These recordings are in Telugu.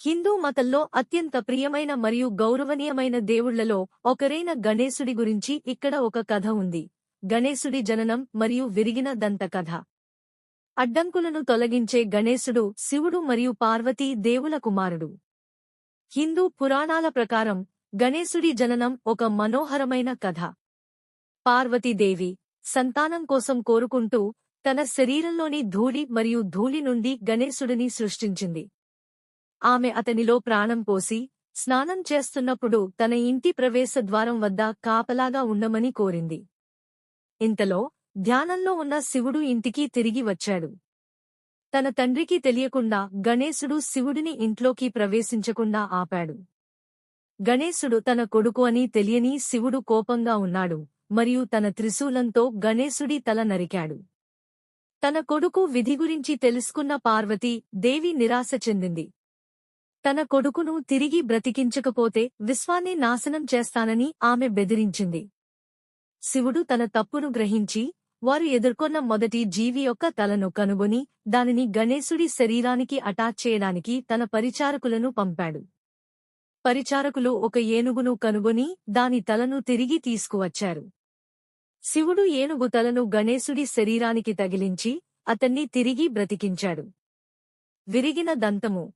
హిందూ మతంలో అత్యంత ప్రియమైన మరియు గౌరవనీయమైన దేవుళ్ళలో ఒకరైన గణేశుడి గురించి ఇక్కడ ఒక కథ ఉంది. గణేశుడి జననం మరియు విరిగిన దంత కథ అడ్డంకులను తొలగించే గణేశుడు శివుడు మరియు పార్వతీ దేవుల కుమారుడు. హిందూ పురాణాల ప్రకారం గణేశుడి జననం ఒక మనోహరమైన కథ. పార్వతీదేవి సంతానం కోసం కోరుకుంటూ తన శరీరంలోని ధూళి మరియు ధూళి నుండి గణేశుడిని సృష్టించింది. ఆమె అతనిలో ప్రాణం పోసి స్నానం చేస్తున్నప్పుడు తన ఇంటి ప్రవేశ ద్వారం వద్ద కాపలాగా ఉండమని కోరింది. ఇంతలో ధ్యానంలో ఉన్న శివుడు ఇంటికి తిరిగి వచ్చాడు. తన తండ్రికి తెలియకుండా గణేశుడు శివుడిని ఇంట్లోకి ప్రవేశించకుండా ఆపాడు. గణేశుడు తన కొడుకు అని తెలియని శివుడు కోపంగా ఉన్నాడు మరియు తన త్రిశూలంతో గణేశుడి తల నరికాడు. తన కొడుకు విధి గురించి తెలుసుకున్న పార్వతి దేవి నిరాశ చెందింది. తన కొడుకును తిరిగి బ్రతికించకపోతే విశ్వాన్ని నాశనం చేస్తానని ఆమె బెదిరించింది. శివుడు తన తప్పును గ్రహించి వారు ఎదుర్కొన్న మొదటి జీవి యొక్క తలను కనుగొని దానిని గణేశుడి శరీరానికి అటాచ్ చేయడానికి తన పరిచారకులను పంపాడు. పరిచారకులు ఒక ఏనుగును కనుగొని దాని తలను తిరిగి తీసుకువచ్చారు. శివుడు ఏనుగు తలను గణేశుడి శరీరానికి తగిలించి అతన్ని తిరిగి బ్రతికించాడు. విరిగిన దంతము.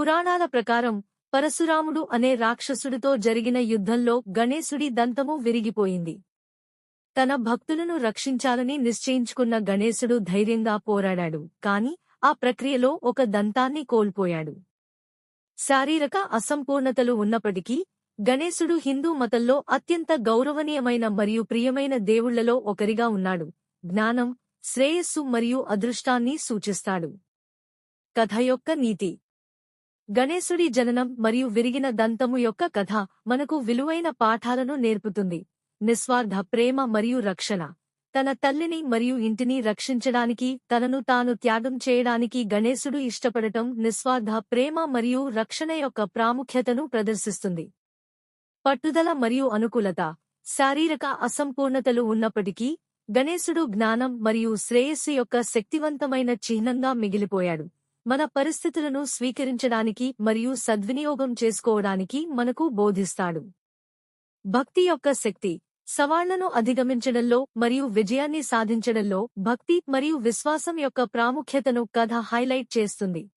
పురాణాల ప్రకారం పరశురాముడు అనే రాక్షసుడితో జరిగిన యుద్ధంలో గణేశుడి దంతము విరిగిపోయింది. తన భక్తులను రక్షించాలని నిశ్చయించుకున్న గణేశుడు ధైర్యంగా పోరాడాడు కాని ఆ ప్రక్రియలో ఒక దంతాన్ని కోల్పోయాడు. శారీరక అసంపూర్ణతలు ఉన్నప్పటికీ గణేశుడు హిందూ మతంలో అత్యంత గౌరవనీయమైన మరియు ప్రియమైన దేవుళ్ళలో ఒకరిగా ఉన్నాడు. జ్ఞానం శ్రేయస్సు మరియు అదృష్టాన్ని సూచిస్తాడు. కథ యొక్క నీతి. గణేశుడి జననం మరియు విరిగిన దంతము యొక్క కథ మనకు విలువైన పాఠాలను నేర్పుతుంది. నిస్వార్థ ప్రేమ మరియు రక్షణ. తన తల్లిని మరియు ఇంటిని రక్షించడానికి తనను తాను త్యాగం చేయడానికి గణేశుడు ఇష్టపడటం నిస్వార్థ ప్రేమ మరియు రక్షణ యొక్క ప్రాముఖ్యతను ప్రదర్శిస్తుంది. పట్టుదల మరియు అనుకూలత. శారీరక అసంపూర్ణతలు ఉన్నప్పటికీ గణేశుడు జ్ఞానం మరియు శ్రేయస్సు యొక్క శక్తివంతమైన చిహ్నంగా మిగిలిపోయాడు. మన పరిస్థితులను స్వీకరించడానికి మరియు సద్వినియోగం చేసుకోవడానికి మనకు బోధిస్తాడు. భక్తి యొక్క శక్తి. సవాళ్ళను అధిగమించడంలో మరియు విజయాన్ని సాధించడంలో భక్తి మరియు విశ్వాసం యొక్క ప్రాముఖ్యతను కథ హైలైట్ చేస్తుంది.